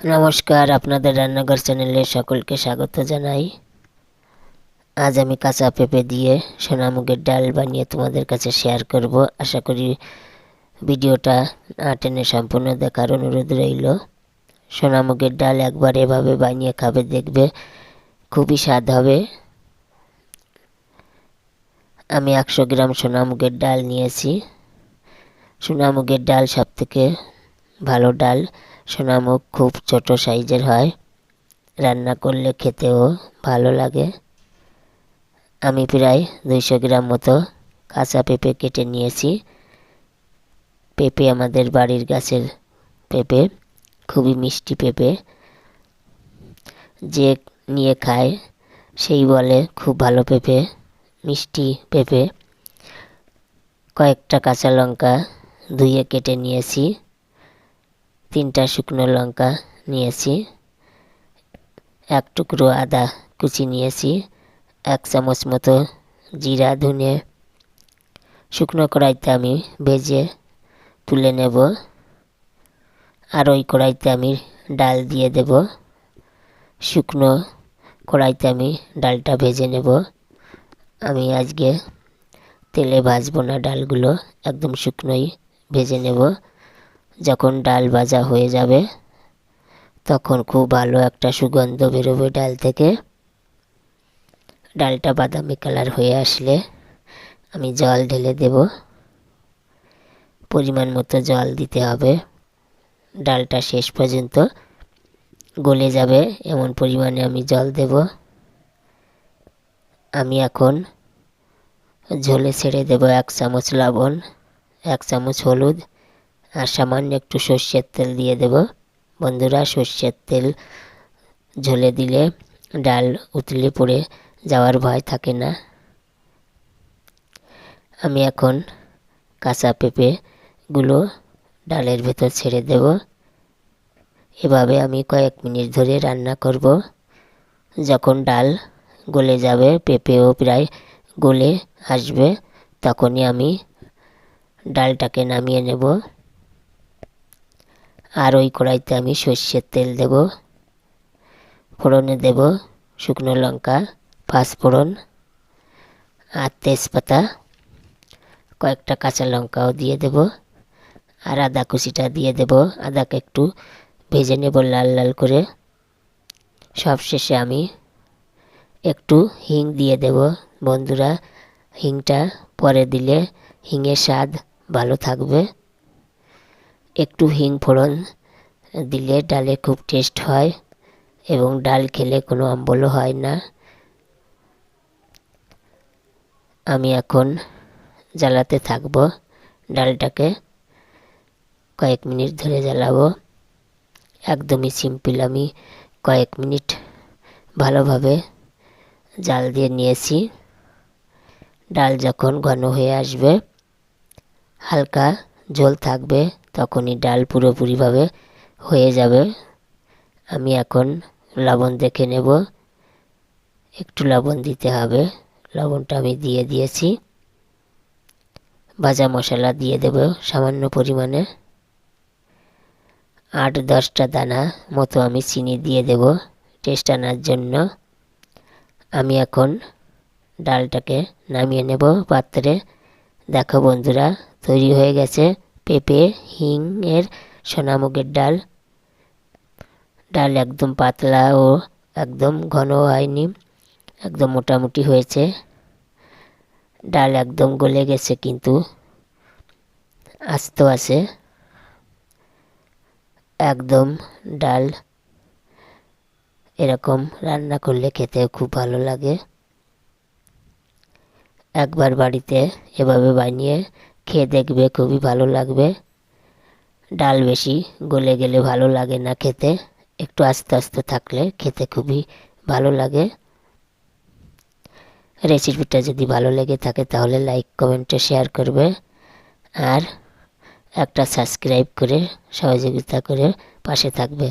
নমস্কার, আপনাদের রান্নাঘর চ্যানেলে সকলকে স্বাগত জানাই। আজ আমি কাঁচা পেঁপে দিয়ে সোনামুগের ডাল বানিয়ে তোমাদের কাছে শেয়ার করব। আশা করি ভিডিওটা না টেনে সম্পূর্ণ দেখার অনুরোধ রইল। সোনামুগের ডাল একবার এভাবে বানিয়ে খাবে, দেখবে খুবই স্বাদ হবে। আমি একশো গ্রাম সোনামুগের ডাল নিয়েছি। সোনামুগের ডাল সব থেকে ভালো ডাল। সোনামুগ খুব ছোট সাইজের হয়। রান্না করলে খেতেও ভালো লাগে। আমি প্রায় দুইশো গ্রাম মতো কাঁচা পেঁপে কেটে নিয়েছি। পেঁপে আমাদের বাড়ির গাছের পেঁপে, খুবই মিষ্টি পেঁপে। যে নিয়ে খায়, সেই বলে খুব ভালো পেঁপে, মিষ্টি পেঁপে। কয়েকটা কাঁচা লঙ্কা ধুয়ে কেটে নিয়েছি। তিনটা শুকনো লঙ্কা নিয়েছি, এক টুকরো আদা কুচি নিয়েছি, এক চামচ মতো জিরা, ধুনে শুকনো কড়াইতে আমি ভেজে তুলে নেব। আর ওই কড়াইতে আমি ডাল দিয়ে দেব। শুকনো কড়াইতে আমি ডালটা ভেজে নেব। আমি আজকে তেলে ভাজবো না ডালগুলো, একদম শুকনোই ভেজে নেব। যখন ডাল ভাজা হয়ে যাবে, তখন খুব ভালো একটা সুগন্ধ বেরোবে ডাল থেকে। ডালটা বাদামি কালার হয়ে আসলে আমি জল ঢেলে দেব। পরিমাণ মতো জল দিতে হবে। ডালটা শেষ পর্যন্ত গলে যাবে, এমন পরিমাণে আমি জল দেব। আমি এখন ঝোলে ছেড়ে দেব এক চামচ লবণ, এক চামচ হলুদ আর সামান্য একটু সর্ষের তেল দিয়ে দেব। বন্ধুরা, সর্ষের তেল ঝোলে দিলে ডাল উতলে পড়ে যাওয়ার ভয় থাকে না। আমি এখন কাঁচা পেঁপেগুলো ডালের ভেতর ছেড়ে দেব। এভাবে আমি কয়েক মিনিট ধরে রান্না করব। যখন ডাল গলে যাবে, পেঁপেও প্রায় গলে আসবে, তখনই আমি ডালটাকে নামিয়ে নেব। আর ওই কড়াইতে আমি সর্ষের তেল দেব, ফোড়নে দেব, শুকনো লঙ্কা, পাঁচফোড়ন আর তেজপাতা, কয়েকটা কাঁচা লঙ্কাও দিয়ে দেব আর আদা কুচিটা দিয়ে দেব। আদাকে একটু ভেজে নেব লাল লাল করে। সব শেষে আমি একটু হিং দিয়ে দেব। বন্ধুরা, হিংটা পরে দিলে হিঙের স্বাদ ভালো থাকবে। একটু হিং ফোড়ন দিলে ডালে খুব টেস্ট হয় এবং ডাল খেলে কোনো অম্বলও হয় না। আমি এখন জ্বালাতে থাকব ডালটাকে। কয়েক মিনিট ধরে জ্বালাবো। একদমই সিম্পল আমি কয়েক মিনিট ভালোভাবে জাল দিয়ে নিয়েছি। ডাল যখন ঘন হয়ে আসবে, হালকা ঝোল থাকবে। তখনই ডাল পুরোপুরিভাবে হয়ে যাবে। আমি এখন লবণ দেখে নেব। একটু লবণ দিতে হবে। লবণটা আমি দিয়ে দিয়েছি। ভাজা মশলা দিয়ে দেব সামান্য পরিমাণে। আট দশটা দানা মতো আমি চিনি দিয়ে দেব টেস্ট আনার জন্য। আমি এখন ডালটাকে নামিয়ে নেব পাত্রে। দেখো বন্ধুরা, তৈরি হয়ে গেছে। পেঁপে হিংয়ের সোনামুগের ডাল। ডাল একদম পাতলা ও একদম ঘন হয়নি, একদম মোটামুটি হয়েছে। ডাল একদম গলে গেছে কিন্তু, আস্ত আছে। একদম ডাল এরকম রান্না করলে খেতে খুব ভালো লাগে। একবার বাড়িতে এভাবে বানিয়ে খেয়ে দেখবে, খুবই ভালো লাগবে। ডাল বেশি গলে গেলে ভালো লাগে না খেতে। একটু আস্তে আস্তে থাকলে খেতে খুবই ভালো লাগে। রেসিপিটা যদি ভালো লেগে থাকে তাহলে লাইক কমেন্টে শেয়ার করবে। আর একটা সাবস্ক্রাইব করে সহযোগিতা করে পাশে থাকবে।